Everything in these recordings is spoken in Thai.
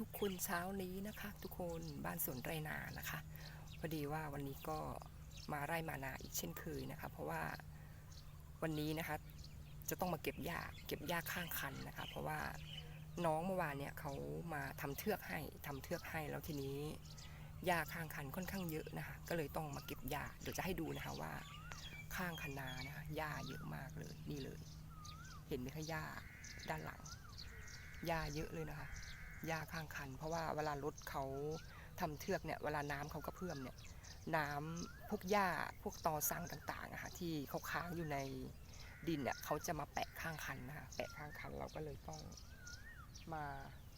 ทุกคนเช้านี้นะคะ ทุกคนบ้านสวนไรนานะคะพอดีว่าวันนี้ก็มาไร่มานาอีกเช่นเคยนะคะ เพราะว่าวันนี้นะคะจะต้องมาเก็บหญ้าเก็บหญ้าข้างคันนะคะ เพราะว่าน้องเมื่อวานเนี่ยเขามาทำเทือกให้ทำเทือกให้แล้วทีนี้หญ้าข้างคันค่อนข้างเยอะนะคะ ก็เลยต้องมาเก็บหญ้าเดี๋ยวจะให้ดูนะคะว่าข้างคันนานะคะหญ้าเยอะมากเลยนี่เลย เห็นไหมคะหญ้าด้านหลังหญ้าเยอะเลยนะคะ หญ้าข้างคัน เพราะว่าเวลารถเขาทำเทือกเนี่ยเวลาน้ำเขากระเพื่อมเนี่ยน้ำพวกหญ้าพวกตอสังต่างๆอะค่ะที่เขาค้างอยู่ในดินเนี่ยเขาจะมาแปะข้างคันนะคะแปะข้างคันเราก็เลยต้องมา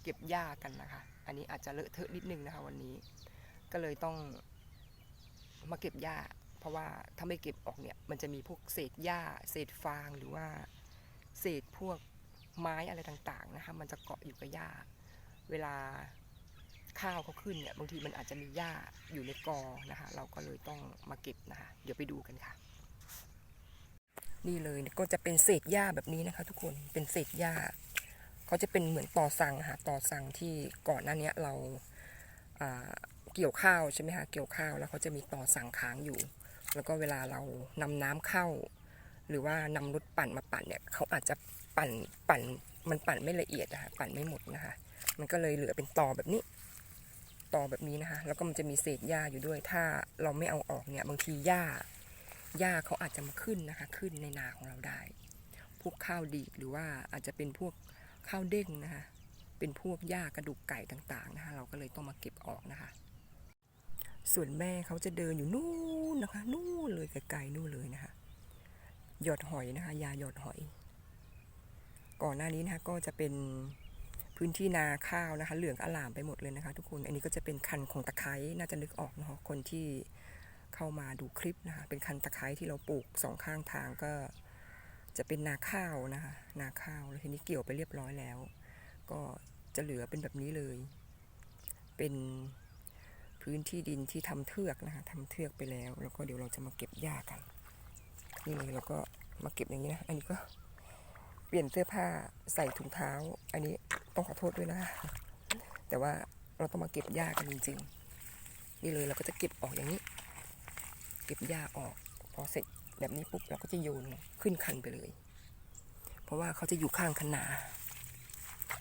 เก็บหญ้ากันนะคะ อันนี้อาจจะเลอะเทอะนิดนึงนะคะวันนี้ ก็เลยต้องมาเก็บหญ้า เพราะว่าถ้าไม่เก็บออกเนี่ยมันจะมีพวกเศษหญ้า เศษฟางหรือว่า เศษพวกไม้อะไรต่างๆนะคะมันจะเกาะอยู่กับหญ้า เวลาข้าวเขาขึ้นเนี่ยบางทีมันอาจจะมีหญ้าอยู่ในกอนะคะ เราก็เลยต้องมาเก็บนะคะ เดี๋ยวไปดูกันค่ะ นี่เลยก็จะเป็นเศษหญ้าแบบนี้นะคะ ทุกคนเป็นเศษหญ้าเขาจะเป็นเหมือนต่อสั่งค่ะต่อสั่งที่ก่อนหน้านี้เราเกี่ยวข้าวใช่ไหมคะเกี่ยวข้าวแล้วเขาจะมีต่อสั่งค้างอยู่ แล้วก็เวลาเรานำน้ำเข้า หรือว่านำรถปั่นมาปั่นเนี่ยเขาอาจจะปั่นปั่นมันปั่นไม่ละเอียดนะคะปั่นไม่หมดนะคะ มันก็เลยเหลือเป็นต่อแบบนี้ ต่อแบบนี้นะคะ แล้วก็มันจะมีเศษหญ้าอยู่ด้วย ถ้าเราไม่เอาออกเนี่ย บางทีหญ้าหญ้าเขาอาจจะมาขึ้นนะคะ ขึ้นในนาของเราได้ พวกข้าวดีกหรือว่าอาจจะเป็นพวกข้าวเด้งนะคะ เป็นพวกหญ้ากระดูกไก่ต่างๆนะคะ เราก็เลยต้องมาเก็บออกนะคะ ส่วนแม่เขาจะเดินอยู่นู่นนะคะ นู่นเลยไกลๆนู่นเลยนะคะ หยอดหอยนะคะ ยาหยอดหอย ก่อนหน้านี้นะคะก็จะเป็น พื้นที่นาข้าวนะคะ เหลืองอลามไปหมดเลยนะคะ ทุกคน อันนี้ก็จะเป็นคันของตะไคร้น่าจะนึกออกนะคะคนที่เข้ามาดูคลิปนะคะ เป็นคันตะไคร้ที่เราปลูกสองข้างทางก็จะเป็นนาข้าวนะคะ นาข้าวแล้วทีนี้เกี่ยวไปเรียบร้อยแล้ว ก็จะเหลือเป็นแบบนี้เลย เป็นพื้นที่ดินที่ทำเทือกนะคะทำเทือกไปแล้ว แล้วก็เดี๋ยวเราจะมาเก็บหญ้ากัน นี่เลยเราก็มาเก็บอย่างนี้นะ อันนี้ก็ เปลี่ยนเสื้อผ้าใส่ถุงเท้า อันนี้ต้องขอโทษด้วยนะ แต่ว่าเราต้องมาเก็บหญ้ากันจริงๆนี่เลยเราก็จะเก็บออกอย่างนี้ เก็บหญ้าออกพอเสร็จแบบนี้ปุ๊บเราก็จะโยนขึ้นคันไปเลย เพราะว่าเขาจะอยู่ข้างคันนา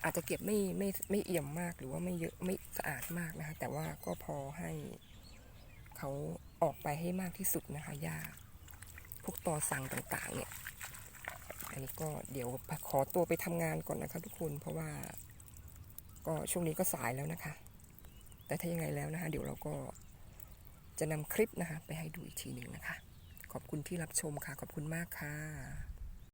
อาจจะเก็บไม่ไม่ไม่เอี่ยมมากหรือว่าไม่เยอะไม่สะอาดมากนะคะ แต่ว่าก็พอให้เขาออกไปให้มากที่สุดนะคะหญ้าพวกตอสังต่างๆเนี่ย อันนี้ก็เดี๋ยวขอตัวไปทำงานก่อนนะคะทุกคนเพราะว่า ก็ช่วงนี้ก็สายแล้วนะคะ แต่ถ้ายังไงแล้วนะคะ เดี๋ยวเราก็จะนำคลิปนะคะ ไปให้ดูอีกทีหนึ่งนะคะ ขอบคุณที่รับชมค่ะ ขอบคุณมากค่ะ